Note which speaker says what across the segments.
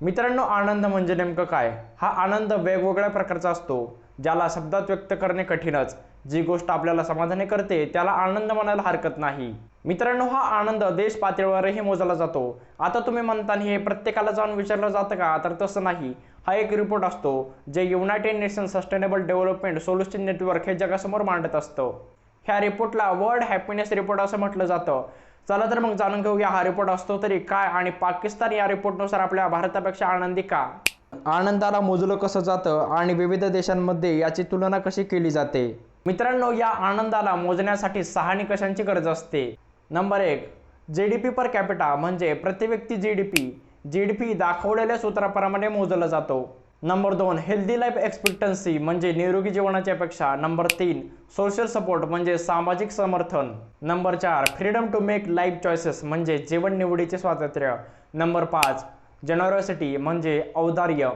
Speaker 1: मित्रांनो आनंद म्हणजे नेमकं काय? हा आनंद वेगवेगळ्या प्रकारचा असतो ज्याला शब्दात व्यक्त करणे कठीणच. जी गोष्ट आपल्याला समाधानी करते त्याला आनंद म्हणायला हरकत नाही. मित्रांनो हा आनंद देश पातळीवरही मोजला जातो. आता तुम्ही म्हणता हे प्रत्येकाला जाऊन विचारलं जातं का? तर तसं नाही. हा एक रिपोर्ट असतो जे united nation sustainable development solution network हे जगासमोर मांडत असतं. ह्या रिपोर्टला वर्ल्ड हॅपीनेस रिपोर्ट असं म्हटलं जातं. चला तर मग जाणून घेऊया हा रिपोर्ट असतो तरी काय आणि पाकिस्तान या रिपोर्टनुसार आपल्या भारतापेक्षा आनंदी का? आनंदाला मोजलं कसं जातं आणि विविध देशांमध्ये याची तुलना कशी केली जाते? मित्रांनो या आनंदाला मोजण्यासाठी सहा निकषांची गरज असते? नंबर एक G D P per capita म्हणजे प्रति व्यक्ती G D P G D P दाखवलेल्या सूत्राप्रमाणे मोजलं जातो. नंबर दोन हेल्दी लाईफ एक्सपेक्टन्सी म्हणजे निरोगी जीवनाची अपेक्षा. नंबर तीन सोशल सपोर्ट म्हणजे सामाजिक समर्थन. नंबर चार freedom to make life choices म्हणजे जीवन निवडीचे स्वातंत्र्य. नंबर पाच जनरॉसिटी म्हणजे औदार्य.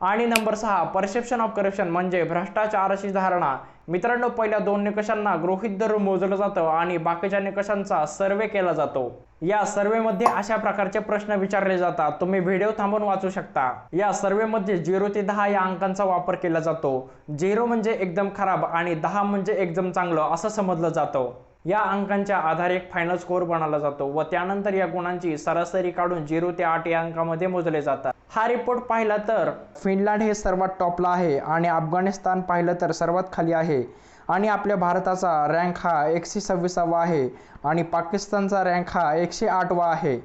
Speaker 1: आणि नंबर सहा परसेप्शन ऑफ करप्शन म्हणजे भ्रष्टाचाराची धारणा. मित्रांनो पहिल्या दोन निकषांना गृहीत धरून मोजलं जातं आणि बाकीच्या निकषांचा सर्वे केला जातो. या सर्वेमध्ये अशा प्रकारचे प्रश्न विचारले जातात. तुम्ही व्हिडिओ थांबून वाचू शकता. या सर्वेमध्ये झिरो ते दहा या अंकांचा वापर केला जातो. झिरो म्हणजे एकदम खराब आणि दहा म्हणजे एकदम चांगलं असं समजलं जातं. या अंकांच्या आधारे एक फायनल स्कोअर बनवला जातो व त्यानंतर या गुणांची सरासरी काढून झिरो ते आठ या अंकामध्ये मोजले जातात. हा रिपोर्ट पाहिला तर फिनलँड हे सर्वात टॉपला आहे आणि अफगाणिस्तान पाहिलं तर सर्वात खाली आहे. आणि आपल्या भारताचा रँक हा एकशे सव्वीसावा आहे आणि पाकिस्तानचा रँक हा एकशे आठवा आहे.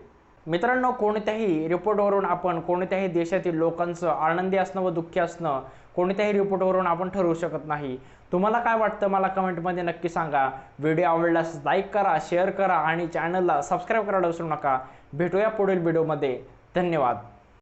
Speaker 1: मित्रांनो कोणत्याही रिपोर्टवरून आपण कोणत्याही देशातील लोकांचं आनंदी असणं व दुःखी असणं कोणत्याही रिपोर्टवरून आपण ठरवू शकत नाही. तुम्हाला काय वाटतं मला कमेंटमध्ये नक्की सांगा. व्हिडिओ आवडल्यास लाईक करा शेअर करा आणि चॅनलला सबस्क्राईब करायला विसरू नका. भेटूया पुढील व्हिडिओमध्ये. धन्यवाद.